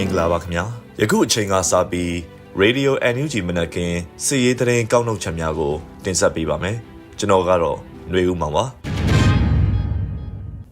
မင်္ဂလာပါခင်ဗျာယခုအချိန်ကစပြီး Radio NUG မနက်ခင်းစီရေးတရင်ကောက်နှုတ်ချက်များကိုတင်ဆက်ပေးပါမယ်ကျွန်တော်ကတော့ຫນွေဦးမောင်ပါ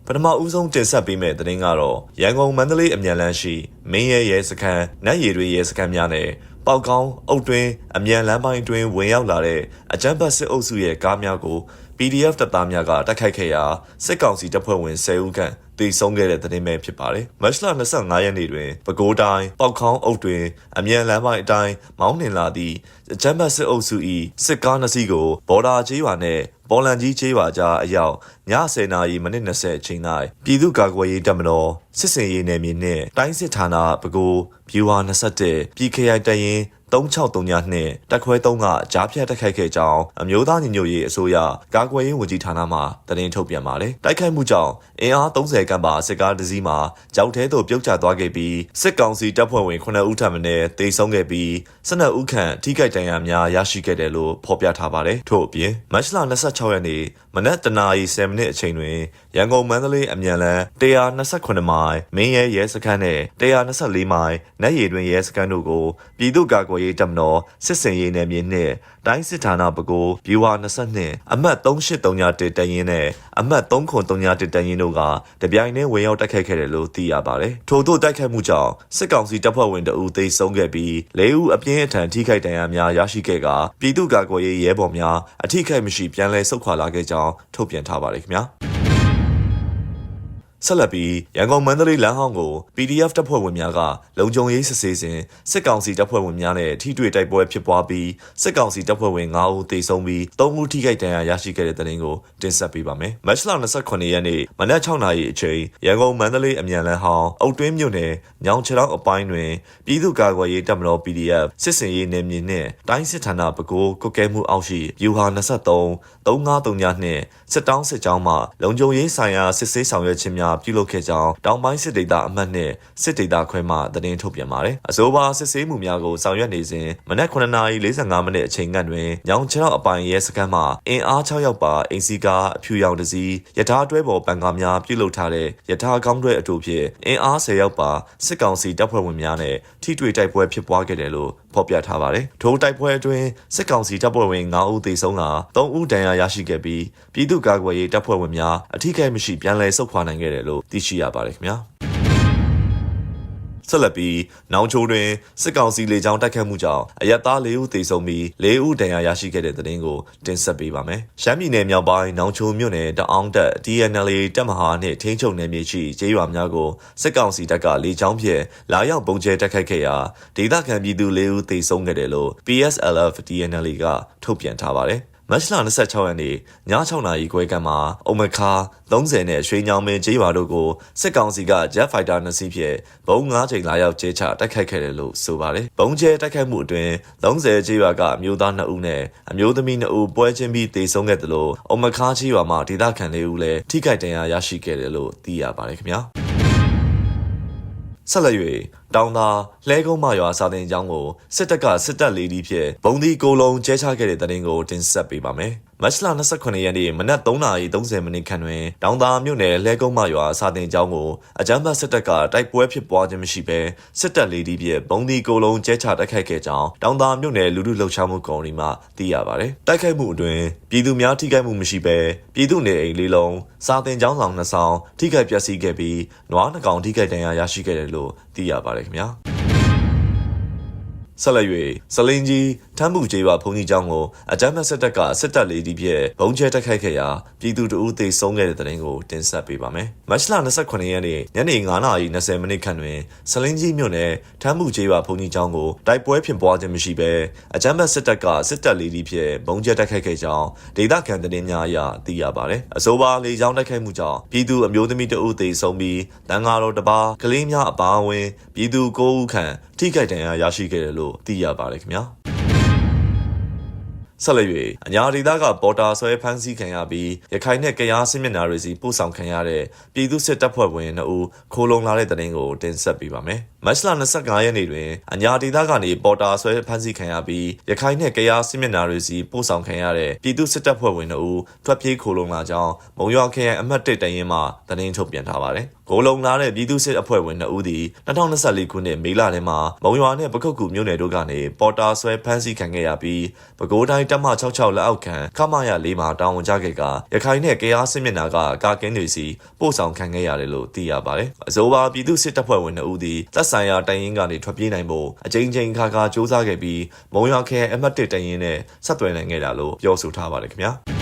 ပထမဦးဆုံးတင်ဆက်ပေးမယ့်သတင်းကတော့ရန်ကုန်မန္တလေးအမြန်လမ်းရှိမင်းရဲရဲစခန်းနတ်ရည်တွေရဲစခန်းများနဲ့ပေါက်ကောင်းအုတ်တွင်းအမြန်လမ်းပိုင်းတွင်ဝင်ရောက်လာတဲ့အကြမ်းဖက်စစ်အုပ်စုရဲ့ကားများကို PDF တပ်သားများကတိုက်ခိုက်ခဲ့ရာစစ်ကောင်စီတပ်ဖွဲ့ဝင်10ဦးခန့်တည်ဆုံးခဲ့တဲ့သတင်းပဲဖြစ်ပါတယ်။မတ်လ25ရက်နေ့တွင်ပဲခူးတိုင်းပေါက်ခေါင်းအုပ်တွင်အမြန်လမ်းပိုင်းအတိုင်းမောင်းနှင်လာသည့်အကြမ်းဖက်စစ်အုပ်စု၏စစ်ကားနှစ်စီးကိုဘော်ဒါကျေးရွာနှင့်ပေါ်လန်ကြီးကျေးရွာကြားအရောက်ည10:00နာရီမိနစ်20အချိန်၌ပြည်သူ့ကာကွယ်ရေးတပ်မတော်စစ်စင်ရေးနယ်မြေနှင့်တိုင်းစစ်ဌာနပဲခူးဗျူဟာ21ပြည်ခရိုင်တရင် 3639နှင့်တက်ခွဲ3ကကြားဖြတ်တက်ခိုက်ခဲ့ကြောင်းအမျိုးသားညီညွတ်ရေးအစိုးရကာကွယ်ရေးဝန်ကြီးဌာနမှသတင်းထုတ်ပြန်ပါတယ်။တိုက်ခိုက်မှုကြောင့်အင်အား30ခန့်ပါစစ်ကားတစ်စီးမှာကြောက်သေးသို့ပြုတ်ကျသွားခဲ့ပြီးစစ်ကောင်စီတပ်ဖွဲ့ဝင်9ဦးထပ်မံတေဆုံးခဲ့ပြီး12ဦးခန့်ထိခိုက်ဒဏ်ရာများရရှိခဲ့တယ်လို့ဖော်ပြထားပါတယ်။ထို့အပြင်မတ်လ26ရက်နေ့မ နက်တနာရီ10မိနစ်အချိန်တွင်ရန်ကုန်မန္တလေးအမြန်လမ်း128မိုင်မင်းရဲရဲစခန်းနဲ့124မိုင်နတ်ရည်တွင်ရဲစခန်းတို့ကိုပြည်သူ့ကာကွယ်ရေးတပ်မတော်စစ်စင်ရေးနယ်မြေနှင့်တိုင်းစစ်ဌာနပကိုဗျူဟာ22အမှတ်3831တရင်နဲ့အမှတ်3931တရင်တို့ကတပြိုင်တည်းဝင်ရောက်တိုက်ခိုက်ခဲ့တယ်လို့သိရပါတယ်။ထို့သို့တိုက်ခိုက်မှုကြောင့်စစ်ကောင်စီတပ်ဖွဲ့ဝင်တအူသေဆုံးခဲ့ပြီး၄ဦးအပြင်းအထန်ထိခိုက်ဒဏ်ရာများရရှိခဲ့ကပြည်သူ့ကာကွယ်ရေးရဲဘော်များအထိခိုက်မရှိပြန်လည်ဆုတ်ခွာလာခဲ့ကြောင်းထုတ်ပြန်ထားပါတယ်ခင်ဗျာ။ ဆက်လက်ပြီးရန်ကုန်မန္တလေးလမ်းဟောင်းကို PDF တပ်ဖွဲ့ဝင်များကလုံခြုံရေးစစ်ဆေးစဉ်စစ်ကောင်စီတပ်ဖွဲ့ဝင်များနဲ့ထိတွေ့တိုက်ပွဲဖြစ်ပွားပြီးစစ်ကောင်စီတပ်ဖွဲ့ဝင်9ဦးသေဆုံးပြီး3ဦးထိခိုက်ဒဏ်ရာရရှိခဲ့တဲ့တဲ့တင်ကိုတင်ဆက်ပေးပါမယ်။မတ်လ28ရက်နေ့မနက်6နာရီအချိန်ရန်ကုန်မန္တလေးအမြန်လမ်းဟောင်းအုတ်တွင်းမြို့နယ်ညောင်ချောင်းအပိုင်းတွင်ပြည်သူ့ကာကွယ်ရေးတပ်မတော် PDF စစ်စင်ရေးနယ်မြေနှင့်တိုင်းစစ်ဌာနပကိုးကုတ်ကဲမှုအောက်ရှိယူဟာ23 353ညနှင့်စစ်တောင်းစစ်ကြောင်းမှလုံခြုံရေးဆိုင်ရာစစ်ဆေးဆောင်ရွက်ခြင်းများပြုလုပ်ခဲ့ကြောင်းတောင်ပိုင်းစစ်ဒေသအမှတ်နဲ့စစ်ဒေသခွဲမှသတင်းထုတ်ပြန်ပါတယ်။အဆိုပါစစ်ဆေးမှုများကိုဆောင်ရွက်နေစဉ်မနက်9:45မိနစ်အချိန်ကတွင်ညောင်ချောင်းအပိုင်ရဲစခန်းမှအင်အား6ရောက်ပါအင်စီကားအဖြူရောင်တစ်စီးယထာတွဲပေါ်ပန်ကားများပြုလုပ်ထားတဲ့ယထာကောင်းတွဲအတူဖြင့်အင်အား10ရောက်ပါစစ်ကောင်စီတပ်ဖွဲ့ဝင်များနဲ့ထိတွေ့တိုက်ပွဲဖြစ်ပွားခဲ့တယ်လို့ ဖော်ပြထားပါတယ်။ထိုတိုက်ပွဲအတွင်းစစ်ကောင်စီတပ်ဖွဲ့ဝင်9ဦးသေဆုံးက3ဦးဒဏ်ရာရရှိခဲ့ပြီးပြည်သူ့ကာကွယ်ရေးတပ်ဖွဲ့ဝင်များအထိကိမရှိပြန်လည်ဆုတ်ခွာနိုင်ခဲ့တယ်လို့သိရှိရပါတယ်ခင်ဗျာ။ ဆက်လက်ပြီးနောင်ချိုတွင်စစ်ကောင်စီလေကြောင်းတိုက်ခတ်မှုကြောင့်အရက်သား၄ဦးသေဆုံးပြီး၄ဦးဒဏ်ရာရရှိခဲ့တဲ့တဲ့တင်ကိုတင်ဆက်ပေးပါမယ်။ရှမ်းပြည်နယ်မြောက်ပိုင်းနောင်ချိုမြို့နယ်တအောင်တက် DNLA တပ်မဟာနှင့်ထိန်းချုပ်နယ်မြေရှိကျေးရွာများကိုစစ်ကောင်စီတပ်ကလေကြောင်းဖြင့်လာရောက်ပုံကျဲတိုက်ခိုက်ခဲ့ရာဒေသခံပြည်သူ၄ဦးသေဆုံးခဲ့တယ်လို့ PSLF DNLA ကထုတ်ပြန်ထားပါတယ်။ မတ်လ26ရက်နေ့ည6နာရီခွဲကမှအုံမခါ30နဲ့ရွှေညောင်မင်းကျေးရွာတို့ကိုစစ်ကောင်စီက Jet Fighter နှစ်စီးဖြင့်ဘုံ9ချိန်လာရောက်ကျဲချတိုက်ခိုက်ခဲ့တယ်လို့ဆိုပါတယ်။ဘုံကျဲတိုက်ခိုက်မှုအတွင်း30ကျေးရွာကအမျိုးသား2ဦးနဲ့အမျိုးသမီး2ဦးပွဲချင်းပြီးတေဆုံးခဲ့တယ်လို့အုံမခါကျေးရွာမှာဒေသခံ၄ဦးလည်းထိခိုက်ဒဏ်ရာရရှိခဲ့တယ်လို့သိရပါတယ်ခင်ဗျာ။ဆက်လက်၍တောင်သာလှဲကုန်းမရွာစာတင်ကျောင်းကိုစစ်တပ်ကစစ်တပ်လေးဒီဖြင့်ဘုံဒီကိုလုံးကျဲချခဲ့တဲ့တဲ့တင်ကိုတင်ဆက်ပေးပါမယ်။မတ်လ29ရက်နေ့မနက်3:30မိနစ်ခန့်တွင်တောင်သာမြို့နယ်လဲကုန်းမရွာစာတင်ကျောင်းကိုအကြမ်းဖက်စစ်တပ်ကတိုက်ပွဲဖြစ်ပွားခြင်းမရှိဘဲစစ်တပ်လေးဒီဖြင့်ဘုံဒီကိုလုံးကျဲချတိုက်ခိုက်ခဲ့ကြောင်းတောင်သာမြို့နယ်လူထုလှုပ်ရှားမှုကော်မတီမှသိရပါတယ်။တိုက်ခိုက်မှုအတွင်းပြည်သူများထိခိုက်မှုမရှိဘဲပြည်သူနေအိမ်လေးလုံးစာတင်ကျောင်းဆောင်နှစ်ဆောင်ထိခိုက်ပျက်စီးခဲ့ပြီးနွားနှကောင်ထိခိုက်ဒဏ်ရာရရှိခဲ့တယ်လို့ သိရပါတယ်ခင်ဗျာ။ဆက်လက်၍စလင်းကြီး ထမ်းမှုကျေးရွာဘုံကြီးကျောင်းကိုအကြမ်းဖက်စစ်တပ်ကစစ်တပ်လေးဒီပြည့်ဘုံကျဲတက်ခိုက်ခဲ့ရာပြည်သူတို့သေဆုံးခဲ့တဲ့တဲ့ရင်ကိုတင်ဆက်ပေးပါမယ်။မတ်လ29ရက်နေ့ညနေ9:20မိနစ်ခန့်တွင်စလင်းကြီးမြို့နယ်ထမ်းမှုကျေးရွာဘုံကြီးကျောင်းကိုတိုက်ပွဲဖြစ်ပွားခြင်းမရှိဘဲအကြမ်းဖက်စစ်တပ်ကစစ်တပ်လေးဒီပြည့်ဘုံကျဲတက်ခိုက်ခဲ့ကြောင်းဒေသခံသတင်းများအရသိရပါတယ်။အဆိုပါလေကြောင်းတိုက်ခိုက်မှုကြောင့်ပြည်သူအမျိုးသမီးတအုပ်သေဆုံးပြီးတန်ဃာတော်တပါးကလေးများအပါအဝင်ပြည်သူ9ဦးခန့်ထိခိုက်ဒဏ်ရာရရှိခဲ့တယ်လို့သိရပါတယ်ခင်ဗျာ ဆက်လက်၍အညာဒေသကပေါ်တာဆွဲဖမ်းဆီးခံရပြီးရခိုင်နဲ့ကရားစစ်မျက်နှာတွေစီပို့ဆောင်ခံရတဲ့ပြည်သူစစ်တပ်ဖွဲ့ဝင်2ဦးခိုးလုံလာတဲ့တဲ့တင်ကိုတင်ဆက်ပေးပါမယ်။မတ်လ25ရက်နေ့တွင်အညာဒေသကနေပေါ်တာဆွဲဖမ်းဆီးခံရပြီးရခိုင်နဲ့ကရားစစ်မျက်နှာတွေစီပို့ဆောင်ခံရတဲ့ပြည်သူစစ်တပ်ဖွဲ့ဝင်2ဦးထွက်ပြေးခိုးလုံလာကြောင်းမုံရွာခရိုင်အမှတ်1တရင်မှသတင်းထုတ်ပြန်ထားပါတယ်။ဂိုလုံလာတဲ့ပြည်သူ့စစ်အဖွဲ့ဝင်2ဦးသည်2024ခုနှစ်မေလထဲမှာမုံရွာနဲ့ပကုတ်ကူမြို့နယ်တို့ကနေပေါ်တာဆွဲဖမ်းဆီးခံခဲ့ရပြီးပဲခူးတိုင်းတပ်မ66လက်အောက်ခံခမရ၄မှာတာဝန်ကျခဲ့ကရခိုင်နဲ့ကရားစစ်မျက်နှာကကာကင်းတွေစီပို့ဆောင်ခံခဲ့ရတယ်လို့သိရပါတယ်။အဆိုပါပြည်သူ့စစ်တပ်ဖွဲ့ဝင်2ဦးသည်သက်ဆိုင်ရာတိုင်ရင်ကနေထွက်ပြေးနိုင်ဖို့အကြိမ်ကြိမ်ခါခါစ조사ခဲ့ပြီးမုံရွာခရိုင်အမှတ်1တိုင်ရင်နဲ့ဆက်သွယ်နိုင်ခဲ့တာလို့ပြောဆိုထားပါတယ်ခင်ဗျာ။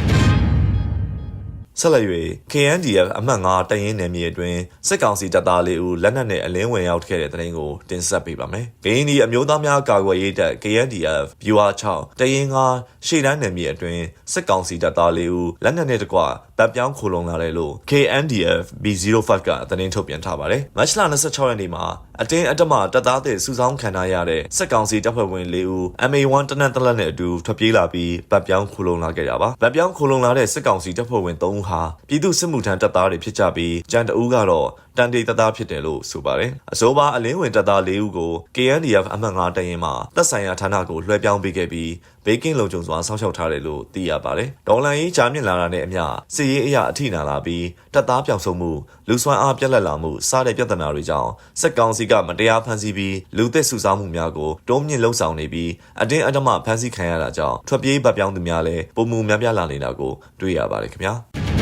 ဆက်လက်၍ KNDF အမှတ်9တရင်နယ်မြေအတွင်းစစ်ကောင်စီတပ်သားလေးဦးလက်နက်နဲ့အလင်းဝင်ရောက်ခဲ့တဲ့တဲ့ရင်ကိုတင်ဆက်ပေးပါမယ်။ကရင်ဒီအမျိုးသားများကာကွယ်ရေးတပ် KNDF ဗျူဟာ6တရင်9ရှေ့တန်းနယ်မြေအတွင်းစစ်ကောင်စီတပ်သားလေးဦးလက်နက်နဲ့တကွတပ်ပြောင်းခိုလုံလာတယ်လို့ KNDF B05 ကသတင်းထုတ်ပြန်ထားပါတယ်။မတ်လ26ရက်နေ့မှာအတင်းအတမတပ်သားတွေစုဆောင်းခံထားရတဲ့စစ်ကောင်စီတပ်ဖွဲ့ဝင်၄ဦး MA1 တနက်တလက်နဲ့အတူထွက်ပြေးလာပြီးတပ်ပြောင်းခိုလုံလာခဲ့တာပါ။တပ်ပြောင်းခိုလုံလာတဲ့စစ်ကောင်စီတပ်ဖွဲ့ဝင်၃ဦးဟာပြည်သူစစ်မှုထမ်းတပ်သားတွေဖြစ်ကြပြီးကြံတအူးကတော့တန်တေတပ်သားဖြစ်တယ်လို့ဆိုပါတယ်။အဆိုပါအလင်းဝင်တပ်သား၄ဦးကို KNDF အမှတ်9တရင်မှာတပ်ဆိုင်ရာဌာနကိုလွှဲပြောင်းပေးခဲ့ပြီးဘေးကင်းလုံခြုံစွာစောင့်ရှောက်ထားတယ်လို့သိရပါတယ်။ဒေါ်လန်ရေးကြားမြင့်လာတာနဲ့အမျှစစ်ရေးအရာအထိနာလာပြီးတပ်သားပြောင်ဆုံးမှုလူစွမ်းအားပြက်လက်လာမှုစတဲ့ပြဿနာတွေကြောင့်စစ်ကောင်စီကမတရားဖမ်းဆီးပြီးလူသစ်စုဆောင်းမှုများကိုတုံးမြင့်လှုံ့ဆော်နေပြီးအတင်းအဓမ္မဖမ်းဆီးခံရတာကြောင့်ထွက်ပြေးပတ်ပြောင်းသူများလည်းပုံမှုများပြားလာနေတာကိုတွေ့ရပါတယ်ခင်ဗျာ။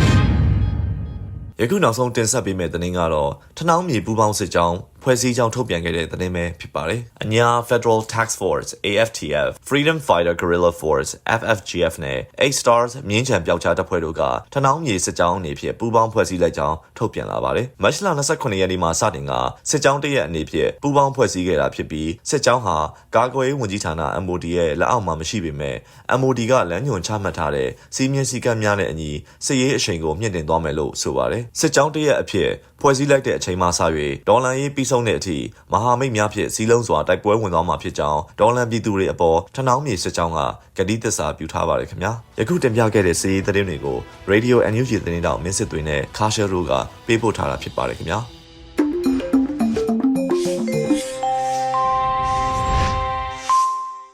ယခုနောက်ဆုံးတင်ဆက်ပေးမယ့်သတင်းကတော့ထနောင်းမြေပူပေါင်းစစ်ကြောင်း ဖွဲ့စည်းကြောင်းထုတ်ပြန်ခဲ့တဲ့သတင်းပဲဖြစ်ပါတယ်။အညာ Federal Tax Force AFTF Freedom Fighter Guerrilla Force FFGF နဲ့ Eight Stars မြင်းချံပျောက်ကြားတပ်ဖွဲ့တို့ကထနောင်းမြေစစ်ကြောင်းအနေဖြင့်ပူးပေါင်းဖွဲ့စည်းလိုက်ကြောင်းထုတ်ပြန်လာပါတယ်။မတ်လ29ရက်နေ့မှာစတင်ကစစ်ကြောင်းတရက်အနေဖြင့်ပူးပေါင်းဖွဲ့စည်းခဲ့တာဖြစ်ပြီးစစ်ကြောင်းဟာကာကွယ်ရေးဝန်ကြီးဌာန MOD ရဲ့လက်အောက်မှာမရှိပေမဲ့ MOD ကလမ်းညွှန်ချမှတ်ထားတဲ့စီးမြင့်စည်းကမ်းများနဲ့အညီစစ်ရေးအချိန်ကိုမြင့်တင်သွားမယ်လို့ဆိုပါတယ်။စစ်ကြောင်းတရက်အဖြစ်ဖွဲ့စည်းလိုက်တဲ့အချိန်မှစ၍ဒေါ်လာရေးပြီးဆုံးတဲ့အထိမဟာမိတ်များဖြင့်စီးလုံးစွာတိုက်ပွဲဝင်သွားမှာဖြစ်ကြောင်းဒေါ်လာပြည်သူတွေအပေါ်ထနောင်းမြေစစ်ကြောင်းကဂတိသစ္စာပြုထားပါတယ်ခင်ဗျာယခုတင်ပြခဲ့တဲ့စီးရီးသတင်းတွေကို Radio NUG သတင်းတောင်မင်းစစ်သွေးနဲ့ခါရှယ်ရိုကပေးပို့ထားတာဖြစ်ပါတယ်ခင်ဗျာ